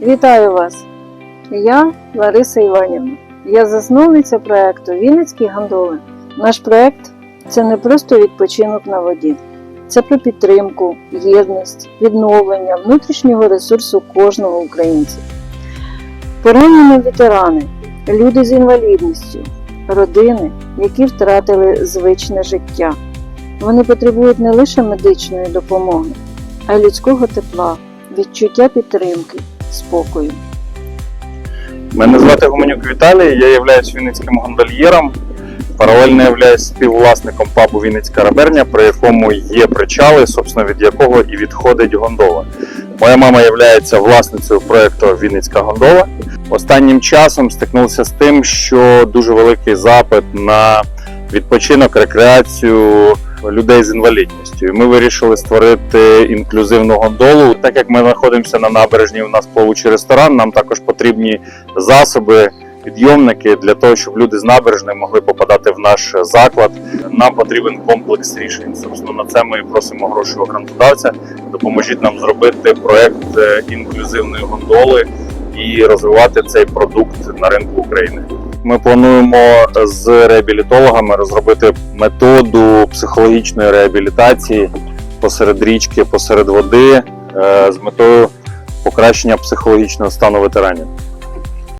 Вітаю вас! Я Лариса Іванівна. Я засновниця проекту Вінницькі гандоли. Наш проект це не просто відпочинок на воді, це про підтримку, єдність, відновлення внутрішнього ресурсу кожного українця. Поранені ветерани, люди з інвалідністю, родини, які втратили звичне життя. Вони потребують не лише медичної допомоги, а й людського тепла, відчуття підтримки, спокою. Мене звати Гуменюк Віталій, я являюсь вінницьким гондольєром. Паралельно являюсь співвласником пабу Вінницька раберня, при якому є причали, собственно, від якого і відходить гондола. Моя мама є власницею проєкту Вінницька гондола. Останнім часом стикнувся з тим, що дуже великий запит на відпочинок, рекреацію людей з інвалідністю. Ми вирішили створити інклюзивну гондолу. Так як ми знаходимося на набережні, у нас плавучий ресторан, нам також потрібні засоби, підйомники для того, щоб люди з набережної могли попадати в наш заклад. Нам потрібен комплекс рішень. Собственно, на це ми просимо гроші у грантодавця. Допоможіть нам зробити проект е, інклюзивної гондоли і розвивати цей продукт на ринку України. Ми плануємо з реабілітологами розробити методу психологічної реабілітації посеред річки, посеред води е, з метою покращення психологічного стану ветеранів.